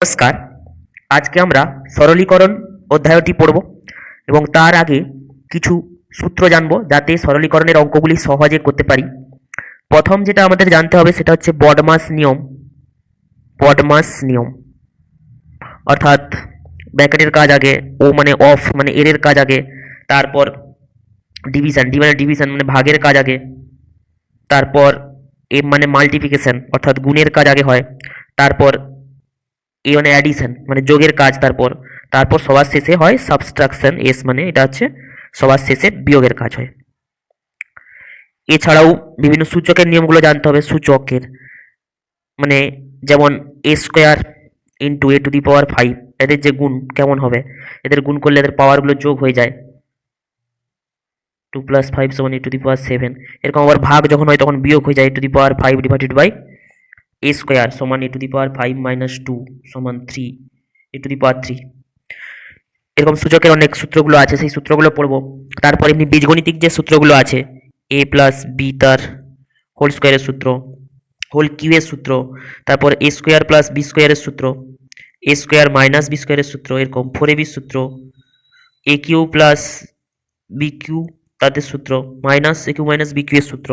নমস্কার। আজকে আমরা সরলীকরণ অধ্যায়টি পড়ব এবং তার আগে কিছু সূত্র জানব যাতে সরলীকরণের অঙ্কগুলি সহজে করতে পারি। প্রথম যেটা আমাদের জানতে হবে সেটা হচ্ছে বডমাস নিয়ম। বডমাস নিয়ম। অর্থাৎ ব্র্যাকেটের কাজ আগে, ও মানে অফ মানে এর কাজ আগে, তারপর ডিভিশন, ডি মানে ডিভিশন মানে ভাগের কাজ আগে, তারপর এম মানে মাল্টিপ্লিকেশন, অর্থাৎ গুণের কাজ আগে হয়, তারপর এ মানে অ্যাডিশন মানে যোগের কাজ তারপর। তারপর সবার শেষে হয় সাবস্ট্রাকশন এস মানে এটা হচ্ছে সবার শেষে বিয়োগের কাজ হয়। এছাড়াও বিভিন্ন সূচকের নিয়মগুলো জানতে হবে, সূচকের। মানে যেমন A square into A to the power five এদের যে গুণ কেমন হবে? এদের গুণ করলে এদের পাওয়ারগুলো যোগ হয়ে যায়। টু প্লাস ফাইভ সমান এ টু দি পাওয়ার সেভেন এরকম আবার ভাগ যখন হয় তখন বিয়োগ হয়ে যায় A to the power five divided by A square সমান A to the power five minus two সমান three A to the power three এরকম সূচকের অনেক সূত্রগুলো আছে, সেই সূত্রগুলো পড়ব। তারপর এমনি বীজগণিতিক যে সূত্রগুলো আছে এ প্লাস বি তার হোল স্কোয়ারের সূত্র হোল কিউ এর সূত্র, তারপর এ স্কোয়ার প্লাস বি স্কোয়ারের সূত্র এ স্কোয়ার মাইনাস বি স্কোয়ারের সূত্র, এরকম ফোর এ বি সূত্র A cube plus B cube তাদের সূত্র minus A cube minus B cube এর সূত্র।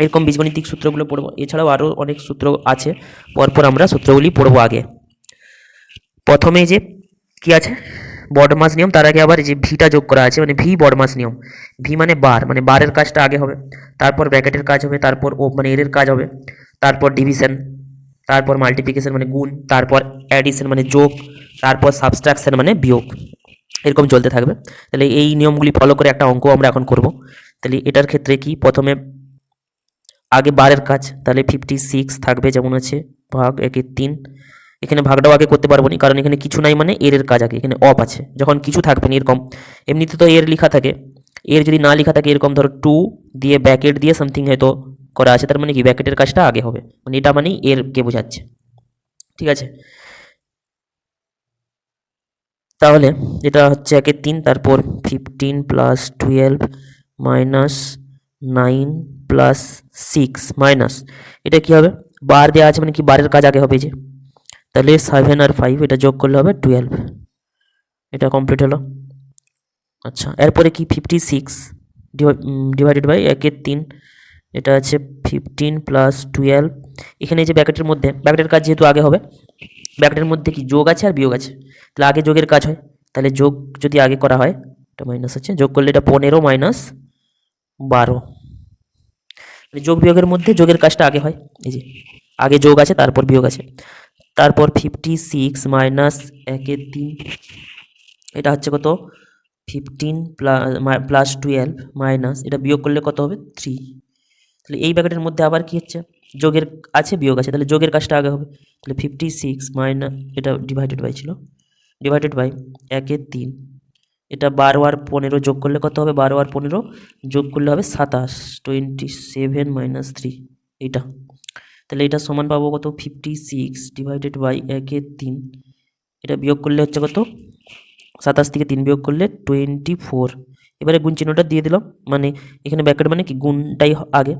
এরকম বীজগণিতিক সূত্রগুলো পড়ব। এছাড়াও আরও অনেক সূত্র আছে। পরপর আমরা সূত্রগুলি পড়ব আগে। প্রথমে যে কি আছে? বডমাস নিয়ম, তার আগে আবার যে ভিটা যোগ করা আছে মানে ভি বডমাস নিয়ম। ভি মানে বার মানে বারের কাজটা আগে হবে। তারপর ব্র্যাকেটের কাজ হবে, তারপর ও মানে এর কাজ হবে। তারপর ডিভিশন তারপর মাল্টিপ্লিকেশন মানে গুণ, তারপর অ্যাডিশন মানে যোগ, তারপর সাবস্ট্রাকশন মানে বিয়োগ। এরকম চলতে থাকবে। তাহলে এই নিয়মগুলি ফলো করে একটা অঙ্ক আমরা এখন করব। তাহলে এটার ক্ষেত্রে কি? প্রথমে আগে বারের কাজ, তাহলে ফিফটি সিক্স থাকবে যেমন আছে, ভাগ একের তিন। এখানে ভাগটাও আগে করতে পারব না, কারণ এখানে কিছু নাই মানে এর এর কাজ আগে, এখানে অফ আছে। যখন কিছু থাকবে না এরকম, এমনিতে তো এর লেখা থাকে। এর যদি না লেখা থাকে এরকম ধরো টু দিয়ে ব্যাকেট দিয়ে সামথিং হয়তো করা আছে, তার মানে কি? ব্যাকেটের কাজটা আগে হবে। মানে এটা মানেই এর কে বোঝাচ্ছে। ঠিক আছে? তাহলে এটা হচ্ছে একের তিন, তারপর fifteen plus twelve minus nine plus six minus এটা কি হবে? বার দেওয়া আছে মানে কি? বারের কাজ আগে হবে যে। তাহলে সেভেন আর ফাইভ এটা যোগ করলে হবে টুয়েলভ এটা কমপ্লিট হলো। আচ্ছা এরপরে কি? ফিফটি সিক্স ডিভাইডেড বাই একের তিন। এটা আছে ফিফটিন প্লাস টুয়েলভ এখানে যে ব্যাকেটের মধ্যে ব্যাকেটের কাজ যেহেতু আগে হবে ব্যাকেটের মধ্যে কি যোগ আছে আর বিয়োগ আছে? তাহলে আগে যোগের কাজ হয়। তাহলে যোগ যদি আগে করা হয়, এটা মাইনাস আছে যোগ করলে এটা পনেরো মাইনাস বারো। যোগ বিয়োগের মধ্যে যোগের কাজটা আগে হয়, এই যে আগে যোগ আছে, তারপর বিয়োগ আছে। তারপর ফিফটি সিক্স মাইনাস একের তিন, এটা হচ্ছে কত? ফিফটিন প্লাস টুয়েলভ মাইনাস এটা বিয়োগ করলে কত হবে? থ্রি তাহলে এই ব্যাকেটের মধ্যে আবার কি হচ্ছে? যোগের আছে, বিয়োগ আছে, তাহলে যোগের কাজটা আগে হবে। তাহলে ফিফটি সিক্স মাইনাস এটা ডিভাইডেড বাই ছিল ডিভাইডেড বাই একের তিন। এটা বারো আর পনেরো যোগ করলে কত হবে? বারো আর পনেরো যোগ করলে হবে সাতাশ টোয়েন্টি সেভেন মাইনাস থ্রি এইটা। তাহলে এটা সমান পাবো কত? ফিফটি সিক্স ডিভাইডেড বাই একের তিন। এটা বিয়োগ করলে হচ্ছে কত? সাতাশ থেকে তিন বিয়োগ করলে টোয়েন্টি ফোর এবারে গুণ চিহ্নটা দিয়ে দিলাম। মানে এখানে ব্যাকেট মানে কি? গুণটাই আগে।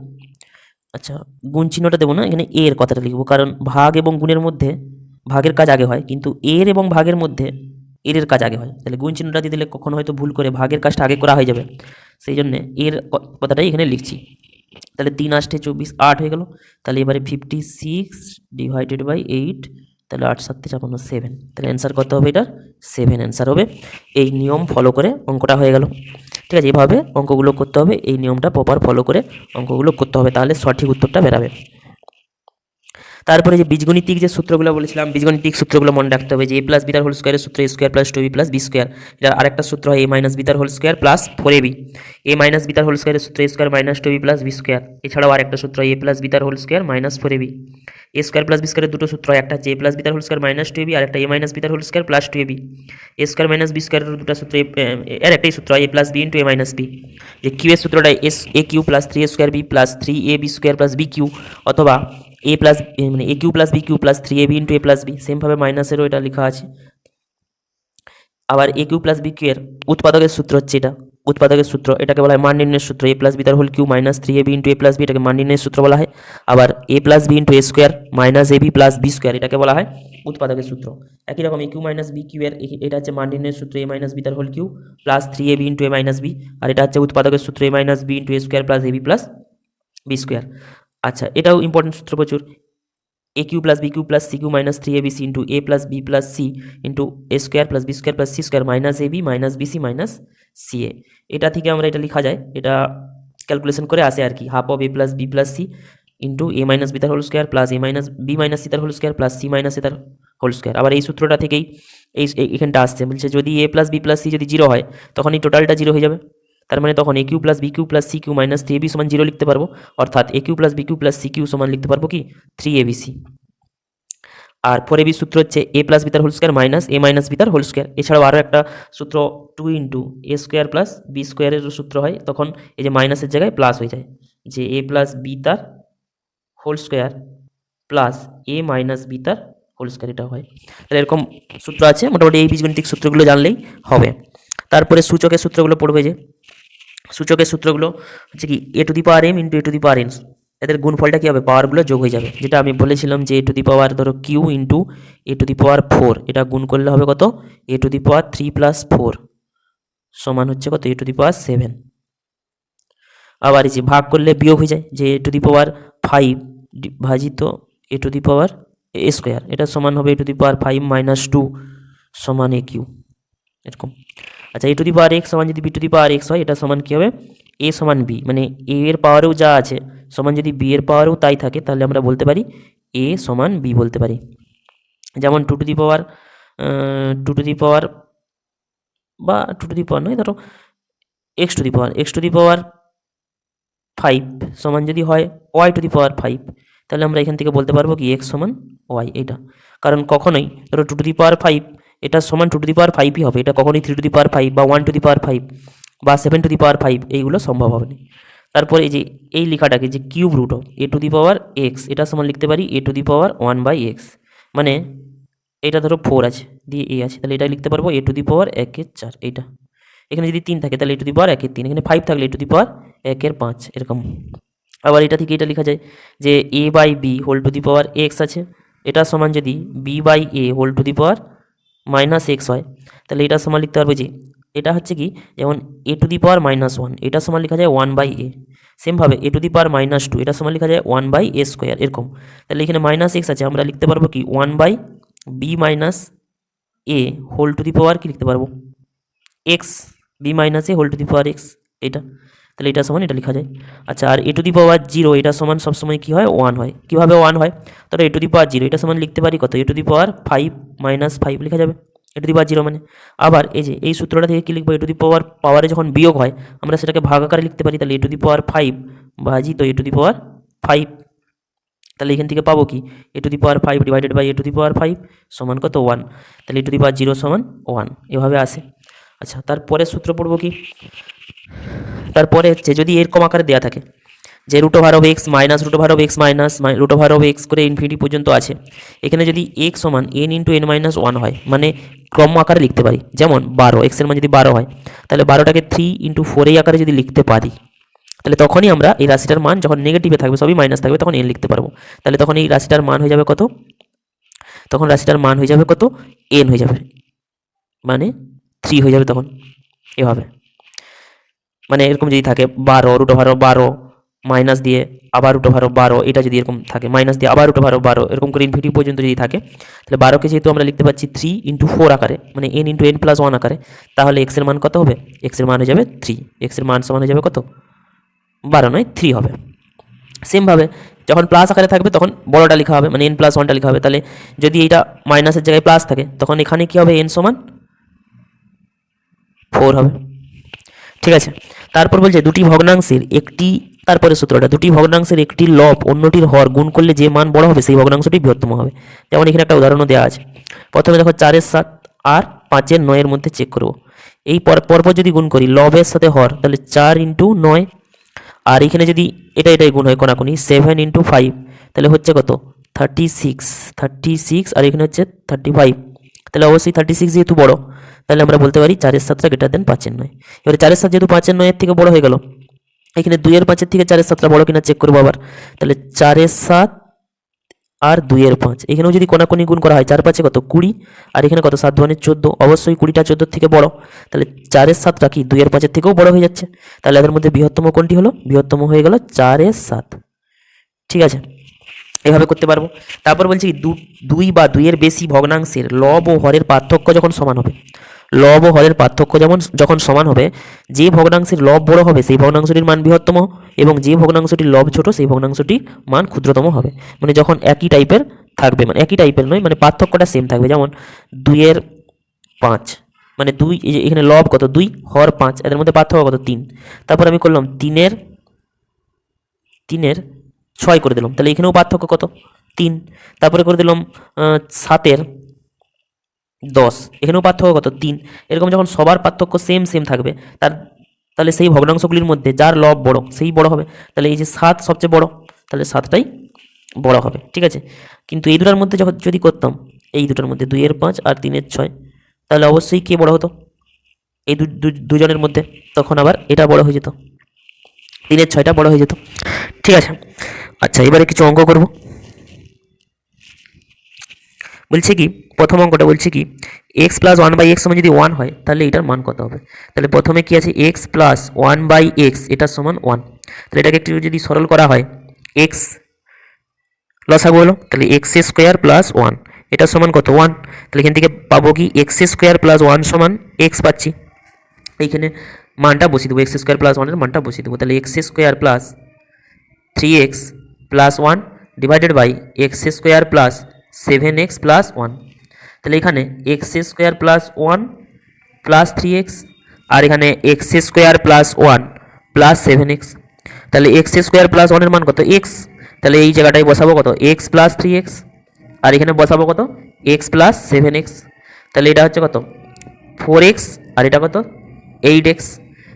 আচ্ছা গুণ চিহ্নটা দেবো না, এখানে এর কথাটা লিখব। কারণ ভাগ এবং গুণের মধ্যে ভাগের কাজ আগে হয়, কিন্তু এর এবং ভাগের মধ্যে এর কাজ আগে হয়। তাহলে গুণ চিহ্নটা দিয়ে দিলে কখনো হয়তো ভুল করে ভাগের কাজটা আগে করা হয়ে যাবে। সেই জন্যে এর কথাটাই এখানে লিখছি। তাহলে তিন আষ্টে চব্বিশ, আট হয়ে গেল। তাহলে এবারে fifty six divided by eight তাহলে আট সাতে ছাপান্ন সেভেন তাহলে অ্যান্সার কত হবে এটার? সেভেন অ্যান্সার হবে। এই নিয়ম ফলো করে অঙ্কটা হয়ে গেল। ঠিক আছে, এভাবে অঙ্কগুলো করতে হবে। এই নিয়মটা প্রপার ফলো করে অঙ্কগুলো করতে হবে। তাহলে সঠিক উত্তরটা বেরাবে। তারপরে যে বীজগণিতিক যে সূত্রগুলো বলেছিলাম, বীজগণিতিক সূত্রগুলো মনে রাখতে হবে যে এ প্লাস বিতার হোল স্কোয়ারের সূত্র A square plus two B plus B square এটা আরেকটা সূত্র হয় এ minus বিতার whole square plus four A B A minus বিতার whole স্কোয়ারের সূত্র A square minus two B plus B square এছাড়াও আরেকটা সূত্র হয় এ plus বিতার whole square minus four A B A square plus B স্কোয়ারের দুটো সূত্র, একটা A plus বিতার whole square minus two A B আর একটা এ minus বিতার whole square plus two B A square minus B স্কোয়ারের দুটো সূত্র এর একটাই সূত্র A plus B into A minus B যে কিউ এর সূত্রটা S A cube plus three A square B plus three A B square plus B cube অথবা এ প্লাস মানে A cube plus B cube plus three A B into A plus B সেমভাবে মাইনাসেরও এটা লেখা আছে। আবার A cube plus B cube এর উৎপাদকের সূত্র হচ্ছে এটা। উৎপাদকের সূত্র, এটাকে বলা হয় মান নির্ণয়ের সূত্র এ প্লাস বি তার whole cube minus three A B into A plus B এটাকে মান নির্ণয়ের সূত্র বলা হয়। আবার A plus B into A square minus A B plus B square এটাকে বলা হয় উৎপাদকের সূত্র। একই রকম এ মাইনাস বি কিউ এর এটা হচ্ছে মান নির্ণয়ের সূত্র এ মাইনাস বি তার whole cube plus three a b into a minus b আর এটা হচ্ছে উৎপাদকের সূত্র a minus b into a square plus a b plus b square আচ্ছা এটাও ইম্পর্টেন্ট সূত্র প্রচুর। A cube plus b cube plus c cube minus three a b c into a plus b plus c into a square plus b square plus c square minus a b minus b c minus c a এটা থেকে আমরা এটা লেখা যায়, এটা calculation করে আসে আর কি half of a plus b plus c into a minus b তার whole square plus a minus b minus c তার whole square plus c minus a তার হোল স্কোয়ার আবার এই সূত্রটা থেকেই এই এখানটা আসছে, বলছে যদি a plus b plus c যদি জিরো হয় তখন এই টোটালটা জিরো হয়ে যাবে। তার মানে তখন a cube plus b cube plus c cube minus three b সমান জিরো লিখতে পারব। অর্থাৎ a cube plus b cube plus c cube সমান লিখতে পারব কি? থ্রি এ বি সি আর ফোর এবি সূত্র হচ্ছে a plus বিতার whole square minus a minus বিতার whole square এছাড়াও আরও একটা সূত্র two into a square plus b স্কোয়ারের সূত্র হয়, তখন এই যে মাইনাসের জায়গায় প্লাস হয়ে যায়। যে এ প্লাস বি তার whole square plus a minus b তার হোল স্কোয়ার এটা হয়। তাহলে এরকম সূত্র আছে। মোটামুটি এই বীজগণিতিক সূত্রগুলো জানলেই হবে। তারপরে সূচকের সূত্রগুলো পড়বে যে। সূচকের সূত্রগুলো হচ্ছে কি a to the power m into a to the power n এদের গুণফলটা কী হবে? পাওয়ারগুলো যোগ হয়ে যাবে। যেটা আমি বলেছিলাম যে এ টু দি পাওয়ার ধরো cube into a to the power four এটা গুণ করলে হবে কত? A to the power three plus four সমান হচ্ছে কত? A to the power seven আবার এই যে ভাগ করলে বিয়োগ হয়ে যায়, যে এ টু দি পাওয়ার ফাইভ ভাজিত এ to the power A square এটা সমান হবে a to the power five minus two সমান এ কিউ এরকম। আচ্ছা এ টু দি পাওয়ার এক্স সমান যদি b to the power x হয়, এটা সমান কী হবে? এ সমান বি মানে এ এর পাওয়ারেও যা আছে, সমান যদি বি এর পাওয়ারেও তাই থাকে, তাহলে আমরা বলতে পারি এ সমান বি বলতে পারি। যেমন two to the power two to the power বা টু টু দি পাওয়ার নয়, ধরো x to the power x to the power five সমান যদি হয় y to the power five তাহলে আমরা এখান থেকে বলতে পারব কি এক্স সমান ওয়াই এটা কারণ কখনোই, ধরো two to the power five এটা সমান টু টু দি পাওয়ার ফাইভই হবে এটা কখনোই three to the power five বা one to the power five বা seven to the power five এইগুলো সম্ভব হবে না তারপরে এই যে এই লেখাটাকে যে cube root of a to the power x এটা সমান লিখতে পারি a to the power one by x মানে এটা ধরো ফোর আছে দিয়ে এ আছে তাহলে এটা লিখতে পারব এ টু দি পাওয়ার একের চার এইটা এখানে যদি তিন থাকে তাহলে এ টু দি পাওয়ার একের তিন এখানে ফাইভ থাকলে এ টু দি পাওয়ার একের পাঁচ এরকম আবার এটা থেকে এটা লেখা যায় যে a by b whole to the power x আছে এটা সমান যদি b by a whole to the power minus x হয়, তাহলে এটা সমান লিখতে পারব যে, এটা হচ্ছে কি, যেমন a to the power minus one এটা সমান লেখা যায় ওয়ান বাই এ সেমভাবে a to the power minus two এটা সমান লেখা যায় ওয়ান বাই এ স্কোয়ার এরকম। তাহলে এখানে মাইনাস এক্স আছে, আমরা লিখতে পারব কি one by b minus a whole to the power কি লিখতে পারব? X b minus a whole to the power x এটা। তাহলে এটা সমান এটা লেখা যায় আচ্ছা আর এ টু দি পাওয়ার জিরো এটা সমান সবসময় কী হয় ওয়ান হয় কীভাবে ওয়ান হয় তাহলে a to the power zero এটা সমান লিখতে পারি কত a to the power five minus five লেখা যাবে এ টু দি পাওয়ার জিরো মানে আবার এই যে এই সূত্রটা থেকে কী লিখব এ টু দি পাওয়ার পাওয়ারে যখন বিয়োগ হয় আমরা সেটাকে ভাগ আকারে লিখতে পারি তাহলে a to the power five ভাজি তো এ টু দি পাওয়ার ফাইভ তাহলে এখান থেকে পাবো কি a to the power five divided by a to the power five সমান কত ওয়ান তাহলে a to the power zero সমান ওয়ান এভাবে আসে আচ্ছা তারপরে সূত্র পড়ব কি তারপরে হচ্ছে যদি এরকম আকারে দেওয়া থাকে, যে root over of x minus root over of x minus root over of x করে ইনফিনিটি পর্যন্ত আছে, এখানে যদি এক্স সমান n into n minus one হয় মানে ক্রম আকারে লিখতে পারি, যেমন বারো এক্সের মান যদি বারো হয়, তাহলে বারোটাকে থ্রি ইন্টু ফোর এই আকারে যদি লিখতে পারি, তাহলে তখনই আমরা এই রাশিটার মান যখন নেগেটিভে থাকবে, সবই মাইনাস থাকবে, তখন এন লিখতে পারব, তাহলে তখন এই রাশিটার মান হয়ে যাবে কত? তখন রাশিটার মান হয়ে যাবে কত? এন হয়ে যাবে মানে থ্রি হয়ে যাবে তখন, এভাবে। মানে এরকম যদি থাকে বারো, রুট ওভারও বারো মাইনাস দিয়ে আবার রুট ওভারও বারো, এটা যদি এরকম থাকে মাইনাস দিয়ে আবার রুট ওভারও বারো, এরকম করে ইনফিনিটি পর্যন্ত যদি থাকে, তাহলে বারোকে যেহেতু আমরা লিখতে পাচ্ছি থ্রি ইন্টু ফোর আকারে মানে n into n plus one আকারে, তাহলে এক্সের মান কত হবে? এক্সের মান হয়ে যাবে থ্রি এক্সের মান সমান হয়ে যাবে কত? বারো নয় থ্রি হবে। সেমভাবে যখন প্লাস আকারে থাকবে, তখন বড়টা লেখা হবে মানে এন প্লাস ওয়ানটা লেখা হবে। তাহলে যদি এটা মাইনাসের জায়গায় প্লাস থাকে, তখন এখানে কী হবে? এন সমান ফোর হবে। ঠিক আছে? তারপর বলছে, দুটি ভগ্নাংশের একটি, তারপরে সূত্রটা, দুটি ভগ্নাংশের একটি লব অন্যটির হর গুণ করলে যে মান বড় হবে, সেই ভগ্নাংশটি বৃহত্তম হবে। যেমন এখানে একটা উদাহরণও দেওয়া আছে। প্রথমে দেখো চারের সাত আর পাঁচের নয়ের মধ্যে চেক করব। এই পর, পরপর যদি গুণ করি, লবের সাথে হর, তাহলে চার ইন্টু নয়। আর এখানে যদি এটা এটাই গুণ হয় কোনাকুনি, সেভেন ইন্টু ফাইভ, তাহলে হচ্ছে কত? থার্টি সিক্স থার্টি সিক্স, আর এখানে হচ্ছে থার্টি ফাইভ। তাহলে অবশ্যই থার্টি সিক্স যেহেতু বড় তাহলে আমরা বলতে পারি চারের সাতটা গ্রেটার দেন পাঁচের নয়। এবারে চারের সাত যেহেতু পাঁচের নয়ের থেকে বড় হয়ে গেল, এখানে দুইয়ের পাঁচের থেকে চারের সাতটা বড় কিনা চেক করব আবার। তাহলে চারের সাত আর দুইয়ের পাঁচ, এখানেও যদি কোনাকুনি গুণ করা হয়, চার পাঁচে কত? কুড়ি। আর এখানে কত? সাত দুয়ানের চোদ্দ, অবশ্যই কুড়িটা চোদ্দোর থেকে বড়। তাহলে চারের সাতটা কি? দুইয়ের পাঁচের থেকেও বড় হয়ে যাচ্ছে। তাহলে এদের মধ্যে বৃহত্তম কোনটি হলো? বৃহত্তম হয়ে গেল চারের সাত। ঠিক আছে? এভাবে করতে পারব। তারপর বলছি দুই বা দুইয়ের বেশি ভগ্নাংশের লব ও হরের পার্থক্য যখন সমান হবে লব ও হরের পার্থক্য যেমন যখন সমান হবে, যে ভগ্নাংশের লব বড় হবে সেই ভগ্নাংশটির মান বৃহত্তম এবং যে ভগ্নাংশটির লব ছোট সেই ভগ্নাংশটির মান ক্ষুদ্রতম হবে। মানে যখন একই টাইপের থাকবে মানে একই টাইপের নয় মানে পার্থক্যটা সেম থাকবে। যেমন দুইয়ের পাঁচ মানে দুই এখানে লব কত? দুই, হর পাঁচ, এদের মধ্যে পার্থক্য কত? তিন। তারপর আমি করলাম তিনের তিনের ছয় করে দিলাম। তাহলে এখানেও পার্থক্য কত? তিন। তারপরে করে দিলাম সাতের দশ। এখানেও পার্থক্য কত? তিন। এরকম যখন সবার পার্থক্য সেম সেম থাকবে, তার, তাহলে সেই ভগ্নাংশগুলির মধ্যে যার লব বড়, সেই বড় হবে। তাহলে এই যে সাত সবচেয়ে বড়, তাহলে সাতটাই বড় হবে, ঠিক আছে? কিন্তু এই দুটার মধ্যে যখন যদি করতাম, এই দুটার মধ্যে দুইয়ের পাঁচ আর তিনের ছয়, তাহলে অবশ্যই কে বড় হতো? এই দুজনের মধ্যে, তখন আবার এটা বড় হয়ে যেত। তিনের ছয়টা বড় হয়ে যেত। ঠিক আছে? আচ্ছা এবারে কিছু অঙ্ক করব। বলছে কি, প্রথম অঙ্কটা বলছে কি x plus one by x সমান যদি ওয়ান হয়, তাহলে এটার মান কত হবে? তাহলে প্রথমে কি আছে x plus one by x এটার সমান ওয়ান তাহলে এটাকে একটু যদি সরল করা হয় এক্স লসাগু হলো, তাহলে এক্স স্কোয়ার প্লাস ওয়ান এটার সমান কত ওয়ান তাহলে এখান থেকে পাবো কি এক্স স্কোয়ার প্লাস ওয়ান সমান এক্স পাচ্ছি। এইখানে মানটা বসিয়ে দেবো এক্স স্কোয়ার প্লাস ওয়ানের মানটা বসিয়ে দেবো। তাহলে x square plus three x plus one divided by x square plus seven x plus one তাহলে এখানে x square plus one plus three x, আর এখানে x square plus one plus seven x. তাহলে x square plus ওয়ানের মান কত? X তাহলে এই জায়গাটায় বসাবো কত? এক্স প্লাস থ্রি এক্স, আর এখানে বসাবো কত? X plus seven x. তাহলে এটা হচ্ছে কত? ফোর এক্স, আর এটা কত? Eight x.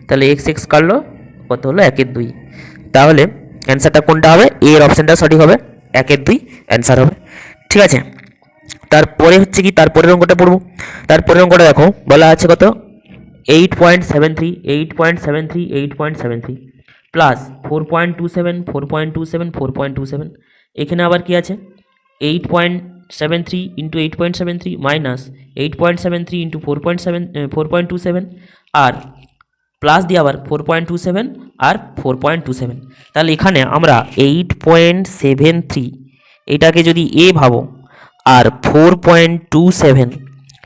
তাহলে এক্স এক্স কাটলো, কত হলো? একের দুই। তাহলে অ্যান্সারটা কোনটা হবে? এর অপশানটা সঠিক হবে। একের দুই অ্যান্সার হবে। ঠিক আছে? তারপরে হচ্ছে কি, তারপরের অঙ্কটা পড়ব। তারপরের অঙ্কটা দেখো, বলা আছে কত? Eight point seven three eight point seven three eight point seven three plus four point two seven four point two seven four point two seven এখানে আবার কি আছে? Eight point seven three into eight point seven three minus eight point seven three into four point seven four point two seven আর plus দিয়ে আবার four point two seven আর four point two seven তাহলে এখানে আমরা eight point seven three এটাকে যদি a ভাবো আর ফোর পয়েন্ট টু সেভেন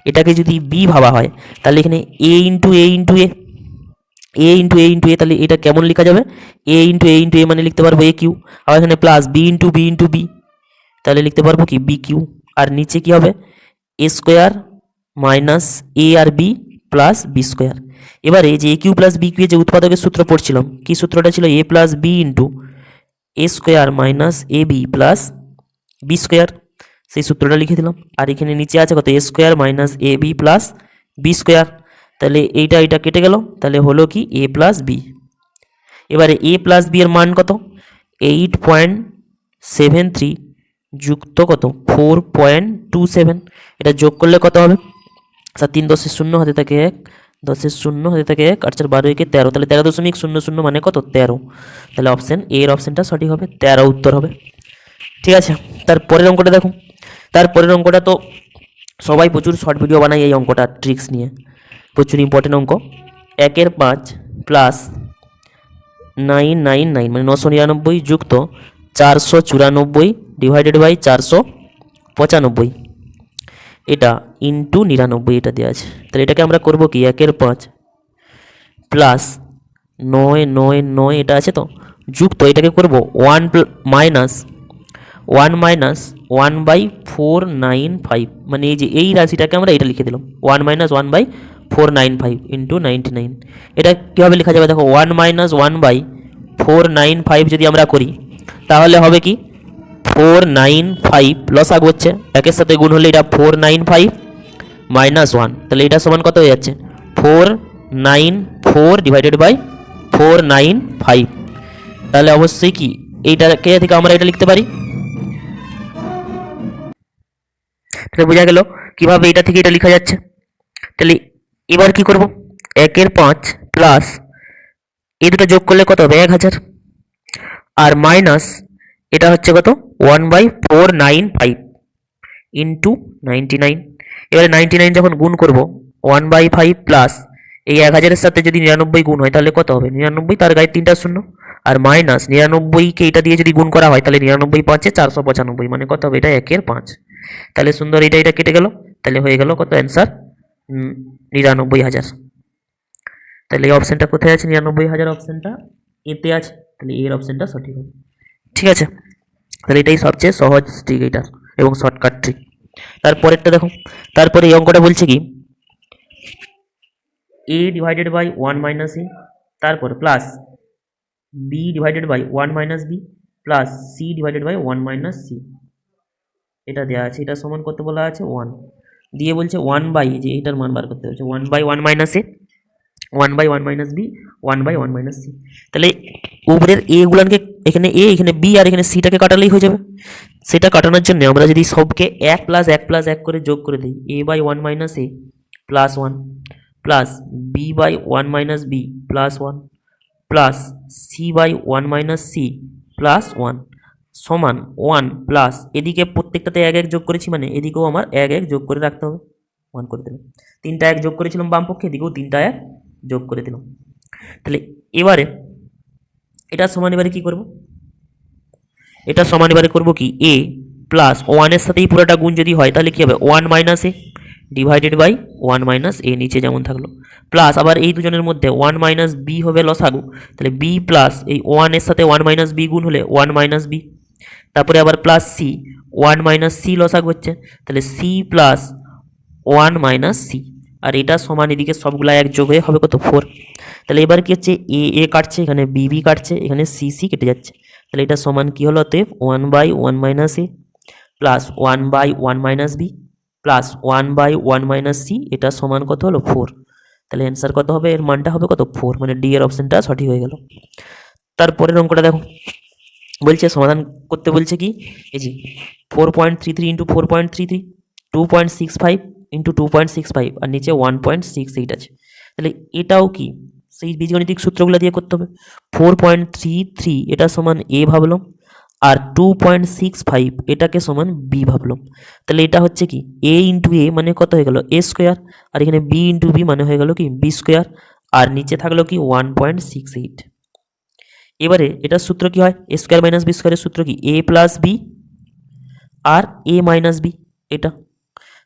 এটাকে যদি বি ভাবা হয়, তাহলে এখানে a into a into a a into a into a তাহলে এটা কেমন লেখা যাবে? এ ইন্টু এ ইন্টু এ মানে লিখতে পারব এ কিউ আবার এখানে plus b into b into b তাহলে লিখতে পারব কি? বি কিউ আর নিচে কি হবে? এ স্কোয়ার মাইনাস এ আর বি প্লাস বি স্কোয়ার এবারে যে a cube plus b cube যে উৎপাদকের সূত্র পড়ছিলাম, কি সূত্রটা ছিল? A plus b into a square minus a b plus b square সেই সূত্রটা লিখে দিলাম। আর এখানে নিচে আছে কত? A square minus a b plus b square তাহলে এইটা এইটা কেটে গেল। তাহলে হলো কি? এ প্লাস বি এবারে এ প্লাস বি এর মান কত? এইট পয়েন্ট সেভেন থ্রি যুক্ত কত? ফোর পয়েন্ট টু সেভেন এটা যোগ করলে কত হবে? আচ্ছা তিন দশের শূন্য হাতে থাকে এক, দশের শূন্য হাতে থাকে এক, আর চার বারো একে তেরো। তাহলে তেরো দশমিক শূন্য শূন্য মানে কত? তেরো। তাহলে অপশান এর অপশানটা সঠিক হবে, তেরো উত্তর হবে। ঠিক আছে? তারপরের অঙ্কটা দেখো। তারপরের অঙ্কটা তো সবাই প্রচুর শর্ট ভিডিও বানায় এই অঙ্কটা ট্রিক্স নিয়ে। প্রচুর ইম্পর্টেন্ট অঙ্ক। একের পাঁচ প্লাস নাইন নাইন নাইন মানে নশো নিরানব্বই যুক্ত চারশো চুরানব্বই ডিভাইডেড বাই চারশো পঁচানব্বই। এটা ইন্টু নিরানব্বই এটা দেওয়া আছে। তাহলে এটাকে আমরা করব কি? একের পাঁচ প্লাস নয় নয় নয় এটা আছে তো? যুক্ত এটাকে করব one minus one minus one by four nine five মানে এই যে এই রাশিটাকে আমরা এটা লিখে দিলাম। One minus one by four nine five into ninety nine এটা কীভাবে লেখা যাবে? দেখো one minus one by four nine five যদি আমরা করি, তাহলে হবে কি? ফোর নাইন ফাইভ লসাগ হচ্ছে একের সাথে গুণ হলে এটা four nine five minus one তাহলে এটা সমান কত হয়ে যাচ্ছে? Four nine four divided by four nine five তাহলে অবশ্যই কি? এইটাকে থেকে আমরা এটা লিখতে পারি? তাহলে বোঝা গেল কীভাবে এটা থেকে এটা লেখা যাচ্ছে। তাহলে এবার কি করব? একের পাঁচ প্লাস এই দুটো যোগ করলে কত হবে? এক হাজার। আর মাইনাস এটা হচ্ছে কত? One by four nine five into ninety nine এবারে নাইনটি নাইন যখন গুণ করব ওয়ান বাই ফাইভ প্লাস এই এক হাজারের সাথে যদি নিরানব্বই গুণ হয়, তাহলে কত হবে? নিরানব্বই, তার গায়ে তিনটা শূন্য। আর মাইনাস নিরানব্বইকে এটা দিয়ে যদি গুণ করা হয়, তাহলে নিরানব্বই পাঁচে চারশো পঁচানব্বই মানে কত হবে? এটা একের পাঁচ। তাহলে সুন্দর এটা এটা কেটে গেল। তাহলে হয়ে গেল কত? অ্যান্সার নিরানব্বই হাজার। তাহলে এই অপশানটা কোথায় আছে? নিরানব্বই হাজার অপশানটা এতে আছে। তাহলে এর অপশানটা সঠিক হবে। ঠিক আছে? তাহলে এটাই সবচেয়ে সহজ ট্রিক এটা এবং শর্টকাট ট্রিক তারপরেরটা দেখো। তারপরে এই অঙ্কটা বলছে কি? A divided by one minus a তারপর plus b divided by one minus b plus c divided by one minus c এটা দেওয়া আছে, এটা সমান করতে বলা আছে? ওয়ান দিয়ে বলছে ওয়ান বাই যে এটার মান বার করতে বলছে one by one minus a one by one minus b one by one minus c তাহলে উপরের এ গুলানকে এখানে এ এখানে বি আর এখানে সিটাকে কাটালেই হয়ে যাবে। সেটা কাটানোর জন্য আমরা যদি সবকে এক প্লাস এক প্লাস এক করে যোগ করে দিই a by one minus a plus one plus b by one minus b plus one plus c by one minus c plus one সমান ওয়ান প্লাস এদিকে প্রত্যেকটাতে এক এক যোগ করেছি মানে এদিকেও আমার এক এক যোগ করে রাখতে হবে। ওয়ান করে দিলাম। তিনটা এক যোগ করেছিলাম বাম পক্ষে, এদিকেও তিনটা এক যোগ করে দিলাম। তাহলে এবারে এটা সমান এবারে কী করব? এটা সমান এবারে করব কি? এ প্লাস ওয়ানের সাথেই পুরোটা গুণ যদি হয় তাহলে কী হবে? One minus a divided by one minus a নিচে যেমন থাকল। প্লাস আবার এই দুজনের মধ্যে ওয়ান মাইনাস বি হবে লসাগু। তাহলে বি প্লাস এই ওয়ানের সাথে ওয়ান মাইনাস বি গুণ হলে ওয়ান মাইনাস বি তারপরে আবার plus c one minus c লসাগু হচ্ছে, তাহলে c plus one minus c আর এটা সমান এদিকে সবগুলা এক যোগ হয়ে হবে কত? ফোর তাহলে এবার কি হচ্ছে? এ এ কাটছে, এখানে বি বি কাটছে, এখানে সি সি কেটে যাচ্ছে। তাহলে এটা সমান কি হলো অতএব? One by one minus a plus one by one minus b plus one by one minus c এটা সমান কত হলো? ফোর তাহলে অ্যান্সার কত হবে? এর মানটা হবে কত? ফোর মানে ডি এর অপশানটা সঠিক হয়ে গেল। তারপরের অঙ্কটা দেখো। বলছে সমাধান করতে বলছে কি? এই যে four point three three into four point three three two point six five into two point six five আর নিচে ওয়ান পয়েন্ট সিক্স এইট আছে। তাহলে এটাও কি? সেই বীজগণিতিক সূত্রগুলো দিয়ে করতে হবে। ফোর পয়েন্ট থ্রি থ্রি এটা সমান এ ভাবলাম আর টু পয়েন্ট সিক্স ফাইভ এটাকে সমান বি ভাবলাম। তাহলে এটা হচ্ছে কি? এ ইন্টু এ মানে কত হয়ে গেল? এ স্কোয়ার আর এখানে বি ইন্টু বি মানে হয়ে গেল কি? বি স্কোয়ার আর নিচে থাকল কি? ওয়ান পয়েন্ট সিক্স এইট এবারে এটার সূত্র কি হয়? এ স্কোয়ার মাইনাস বি স্কোয়ারের সূত্র কি? এ প্লাস বি আর এ মাইনাস বি এটা।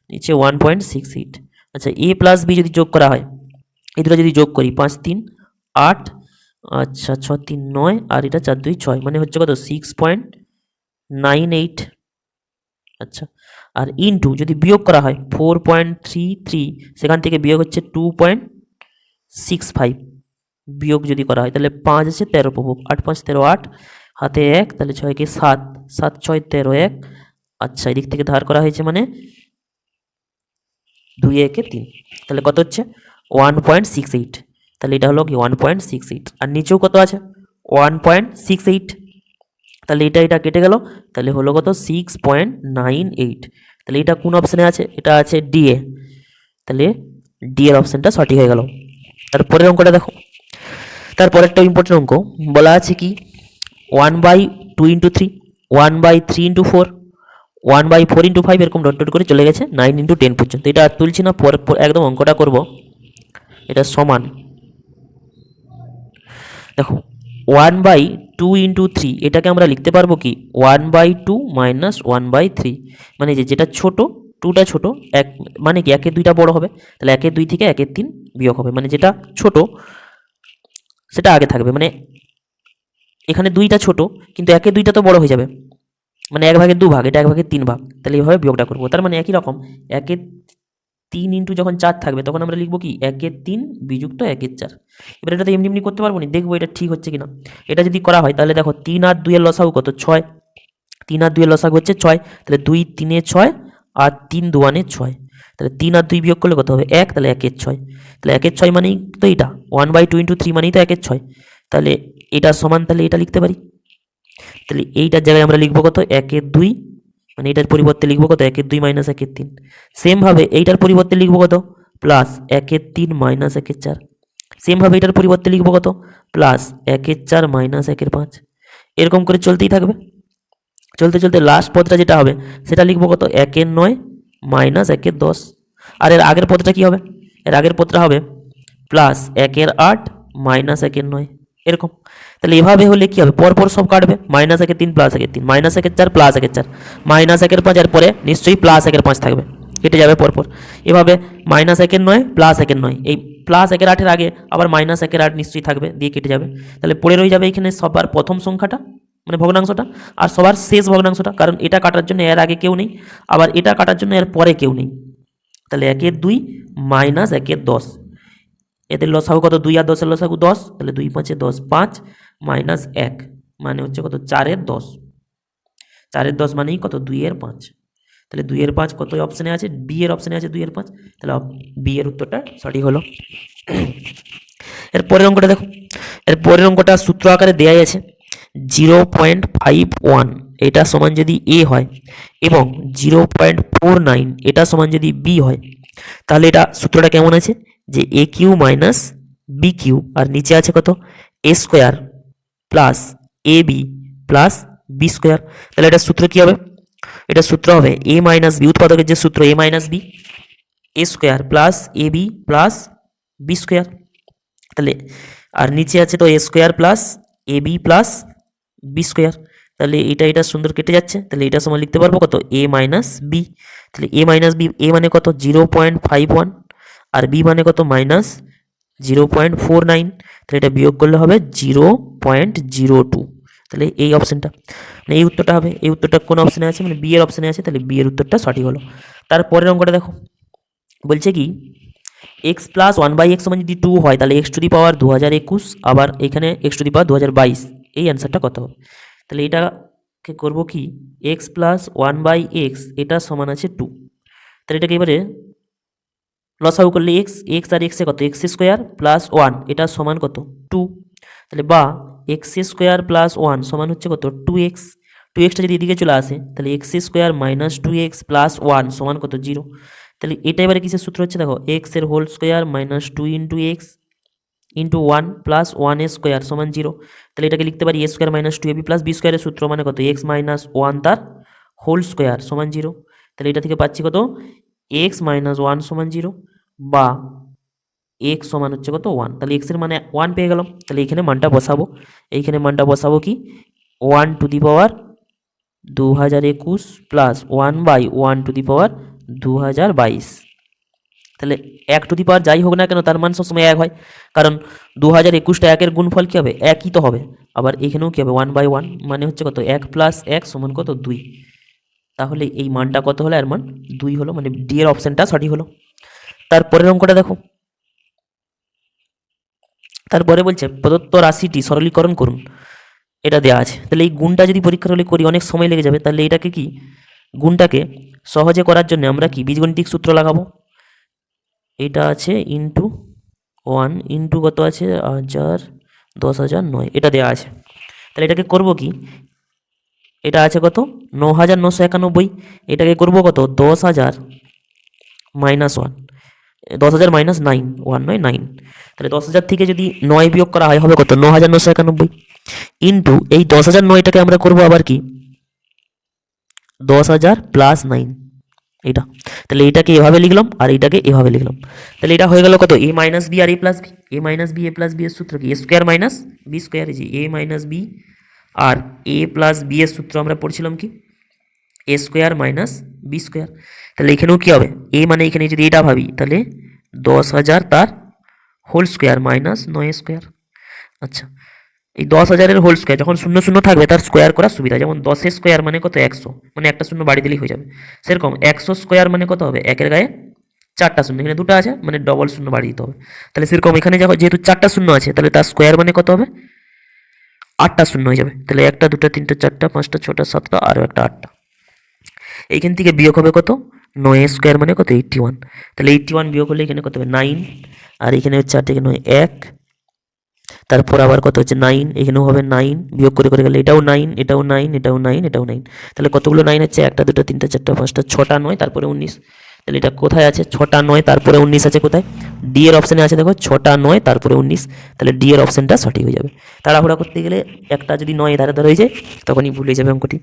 নিচে ওয়ান পয়েন্ট সিক্স এইট আচ্ছা এ প্লাস বি যদি যোগ করা হয়, এই দুটো যদি যোগ করি, পাঁচ, তিন, আট আচ্ছা ছ, তিন, নয়, আর এটা চার, দুই, ছয় মানে হচ্ছে কত? সিক্স পয়েন্ট নাইন এইট আচ্ছা আর ইনটু যদি বিয়োগ করা হয় ফোর পয়েন্ট থ্রি থ্রি সেখান থেকে বিয়োগ হচ্ছে টু পয়েন্ট সিক্স ফাইভ বিয়োগ যদি করা হয়, তাহলে পাঁচ আছে তেরো পাবো আট, পাঁচ, তেরো, আট, হাতে এক, তাহলে ছয়কে সাত। সাত, ছয়, তেরো, এক। আচ্ছা এদিক থেকে ধার করা হয়েছে মানে দুই, একে তিন। তাহলে কত হচ্ছে? One point six eight. তাহলে এটা হলো কি? One point six eight. আর নিচেও কত আছে? One point six eight. তাহলে এটা এটা কেটে গেল। তাহলে হলো কত? Six point nine eight. তাহলে এটা কোন অপশানে আছে? এটা আছে ডিএ তাহলে ডি অপশানটা সঠিক হয়ে গেল। তারপরের অঙ্কটা দেখো। তারপরেরটা ইম্পর্টেন্ট অঙ্ক। বলা আছে কি? One by two into three one by three into four one by four into five এরকম ডট ডট করে চলে গেছে নাইন ইন্টু টেন পর্যন্ত। এটা আর তুলছি না, পর একদম অঙ্কটা করব। এটা সমান। দেখো one by two into three এটাকে আমরা লিখতে পারব কি? One by two minus one by three মানে যে যেটা ছোট টুটা ছোট, এক মানে কি একের দুইটা বড় হবে। তাহলে একের দুই থেকে একের তিন বিয়োগ হবে। মানে যেটা ছোট সেটা আগে থাকবে। মানে এখানে দুইটা ছোট, কিন্তু একে দুইটা তো বড় হয়ে যাবে। মানে এক ভাগের দু ভাগ এটা এক ভাগের তিন ভাগ। তাহলে এইভাবে বিয়োগটা করব। তার মানে একই রকম একের তিন ইন্টু যখন চার থাকবে, তখন আমরা লিখব কি? একের তিন বিযুক্ত একের চার। এবার এটা তো এমনি এমনি করতে পারব না, দেখব এটা ঠিক হচ্ছে কিনা। এটা যদি করা হয়, তাহলে দেখো তিন আর দুইয়ের লসাগু কত? ছয়। তিন আর দুইয়ের লসাগু হচ্ছে ছয়। তাহলে দুই তিনে ছয় আর তিন দুয়ানে ছয়। তাহলে তিন আর দুই বিয়োগ করলে কত হবে? এক, তাহলে একের ছয়। তাহলে একের ছয় মানেই তো এটা one by two into three মানেই তো একের ছয়। তাহলে এটা সমান, তাহলে এটা লিখতে পারি? তাহলে এইটার জায়গায় আমরা লিখব কত? একের দুই। মানে এটার পরিবর্তে লিখব কত? একের দুই মাইনাস একের তিন। সেমভাবে এইটার পরিবর্তে লিখব কত? প্লাস একের তিন মাইনাস একের চার। সেমভাবে এটার পরিবর্তে লিখব কত? প্লাস একের চার মাইনাস একের পাঁচ। এরকম করে চলতেই থাকবে। চলতে চলতে লাস্ট পদটা যেটা হবে, সেটা লিখব কত? একের নয়। মাইনাস একের দশ। আর এর আগের পদটা কি হবে? এর আগের পদটা হবে প্লাস একের আট মাইনাস একের নয়। এরকম। তাহলে এভাবে হলে কি হবে? পরপর সব কাটবে। মাইনাস একের তিন প্লাস একের তিন। মাইনাস একের চার প্লাস একের চার। মাইনাস একের পাঁচ আর পরে নিশ্চয়ই প্লাস একের পাঁচ থাকবে। কেটে যাবে পরপর। এভাবে মাইনাস একের নয় প্লাস একের নয়। এই প্লাস একের আটের আগে আবার মাইনাস একের আট নিশ্চয়ই থাকবে, দিয়ে কেটে যাবে। তাহলে পড়ে রয়ে যাবে এখানে সবার প্রথম সংখ্যাটা। মানে ভগ্নাংশটা, আর সবার শেষ ভগ্নাংশটা, কারণ এটা কাটার জন্য এর আগে কেউ নেই, আবার এটা কাটার জন্য এর পরে কেউ নেই। তাহলে একের দুই মাইনাস একের দশ। এদের লসাগু কত? দুই আর দশের লসাগু দশ, তাহলে দুই পাঁচে দশ, পাঁচ মাইনাস এক মানে হচ্ছে কত? চারের দশ। চারের দশ মানেই কত? দুইয়ের পাঁচ। তাহলে দুইয়ের পাঁচ কত অপশানে আছে? বি এর অপশানে আছে দুইয়ের পাঁচ। তাহলে বি এর উত্তরটা সঠিক হলো। এর পরের অঙ্কটা দেখো। এর পরের অঙ্কটা সূত্র আকারে দেয়াই আছে। জিরো পয়েন্ট ফাইভ ওয়ান, এটা সমান যদি এ হয়, এবং জিরো পয়েন্ট ফোর নাইন, এটা সমান যদি বি হয়, তাহলে এটা সূত্রটা কেমন আছে? যে A Q minus B Q আর নিচে আছে কত? A square plus A B plus B square. তাহলে এটা সূত্র কি হবে? এটা সূত্র হবে এ মাইনাস বি উৎপাদকের যে সূত্র A minus B A square plus A B plus B square. তাহলে, আর নিচে আছে তো A square plus A B plus B square তাহলে এটা এটা সুন্দর কেটে যাচ্ছে, তাহলে এটা সময় লিখতে পারব কত? এ মাইনাস বি তাহলে এ মাইনাস বি এ মানে কত? জিরো পয়েন্ট ফাইভ ওয়ান আর বি মানে কত? Minus zero point four nine তাহলে এটা বিয়োগ করলে হবে জিরো পয়েন্ট জিরো টু তাহলে এই অপশানটা মানে এই উত্তরটা হবে, এই উত্তরটা কোন অপশানে আছে? মানে বি এর অপশানে আছে, তাহলে বি এর উত্তরটা সঠিক হলো। তারপরের অঙ্কটা দেখো, বলছে কি X plus one by X সমান যদি টু হয়, তাহলে এক্স টু দি পাওয়ার দু হাজার একুশ, আবার এখানে এক্স টু দি পাওয়ার দু হাজার বাইশ। এই অ্যান্সারটা কত? হবে তাহলে এটাকে করব কি? X plus one by X এটা সমান আছে টু তাহলে এটাকে এবারে লসাগু করলে এক্স এক্স আর এক্সে কত? এক্স স্কোয়ার প্লাস ওয়ান এটা সমান কত? টু তাহলে বা এক্স স্কোয়ার প্লাস ওয়ান সমান হচ্ছে কত? টু এক্স টু এক্সটা যদি এদিকে চলে আসে, তাহলে X square minus two X plus one সমান কত? জিরো তাহলে এটা এবারে কিসের সূত্র হচ্ছে দেখো? এক্সের whole square minus two into X into one plus one A square সমান জিরো তাহলে এটাকে লিখতে পারি A square minus two AB plus B স্কোয়ারের সূত্র মানে কত? এক্স মাইনাস ওয়ান তার হোল স্কোয়ার সমান জিরো তাহলে এটা থেকে পাচ্ছি কত? এক্স মাইনাস ওয়ান সমান জিরো বা এক্স সমান হচ্ছে কত? ওয়ান তাহলে এক্সের মানে ওয়ান পেয়ে গেলাম। তাহলে এখানে মানটা বসাবো। এইখানে মানটা বসাবো কি? ওয়ান টু দি পাওয়ার দু হাজার একুশ plus one by one two the power দু হাজার বাইশ। তাহলে এক টু দি পাওয়ার যাই হোক না কেন, তার মান সবসময় এক হয়। কারণ দু হাজার একুশটা একের গুণফল কী হবে? একই তো হবে। আবার এখানেও কী হবে? ওয়ান বাই ওয়ান মানে হচ্ছে কত? এক প্লাস এক সমান কত? দুই। তাহলে এই মানটা কত হলো? এর মান দুই হলো মানে ডি এর অপশানটা সঠিক হলো। তারপরের অঙ্কটা দেখো। তারপরে বলছে, প্রদত্ত রাশিটি সরলীকরণ করুন। এটা দেওয়া আছে। তাহলে এই গুণটা যদি পরীক্ষার হলে করি, অনেক সময় লেগে যাবে। তাহলে এটাকে কি? গুণটাকে সহজে করার জন্য আমরা কি? বীজগণিতিক সূত্র লাগাবো। এটা আছে ইন্টু ওয়ান ইন্টু কত আছে? হাজার, দশ হাজার নয়। এটা দেওয়া আছে। তাহলে এটাকে করব কি? এটা আছে কত? ন হাজার নশো একানব্বই। এটাকে করব কত? দশ হাজার মাইনাস ওয়ান দশ হাজার মাইনাস নাইন ওয়ান নয় নাইন তাহলে দশ হাজার থেকে যদি নয় বিয়োগ করা হয়, হবে কত? ন হাজার নশো একানব্বই। ইন্টু এই দশ হাজার নয়টাকে আমরা করব আবার কি? দশ হাজার প্লাস নাইন এটা তাহলে এটাকে এভাবে লিখলাম আর এটাকে এভাবে লিখলাম। তাহলে এটা হয়ে গেল কত? A minus B R A plus B A minus B A plus B এর সূত্র কি? A square minus B square যে এ মাইনাস বি আর এ প্লাস বি এর সূত্র আমরা পড়ছিলাম কি? A square minus B square তাহলে এখানেও কী হবে? এ মানে এখানে যদি এটা ভাবি, তাহলে দশ হাজার তার হোল স্কোয়ার মাইনাস নয় স্কোয়ার আচ্ছা। এই দশ হাজারের হোল স্কোয়ার যখন শূন্য শূন্য থাকবে, তার স্কোয়ার করার সুবিধা, যেমন দশের স্কোয়ার মানে কত? একশো। মানে একটা শূন্য বাড়ি দিলেই হয়ে যাবে। সেরকম একশো স্কোয়ার মানে কত হবে? একের গায়ে চারটা শূন্য। এখানে দুটো আছে মানে ডবল শূন্য বাড়ি দিতে হবে। তাহলে সেরকম এখানে যেহেতু চারটা শূন্য আছে, তাহলে তার স্কোয়ার মানে কত হবে? আটটা শূন্য হয়ে যাবে। তাহলে একটা, দুটো, তিনটা, চারটা, পাঁচটা, ছটা, সাতটা, আরও একটা আটটা। এইখান থেকে বিয়োগ হবে কত? নয় স্কোয়ার মানে কত? এইটটি ওয়ান তাহলে এইটটি ওয়ান বিয়োগ হলে এখানে কত হবে? নাইন আর এখানে হচ্ছে চার থেকে নয় এক। তারপর আবার কত হচ্ছে নাইন এখানেও হবে নাইন বিয়োগ করে করে গেলে এটাও নাইন এটাও নাইন এটাও নাইন এটাও নাইন তাহলে কতগুলো নাইন আছে? একটা, দুটো, তিনটা, চারটা, পাঁচটা, ছটা, নয়, তারপরে উনিশ। তাহলে এটা কোথায় আছে? ছটা, নয়, তারপরে উনিশ আছে কোথায়? ডি এর অপশানে আছে দেখো, ছটা, নয়, তারপরে উনিশ। তাহলে ডি এর অপশানটা সঠিক হয়ে যাবে। তাড়াহুড়া করতে গেলে একটা যদি নয় ধারে ধরে হয়ে যায়, তখনই ভুলে যাবে অঙ্কটি।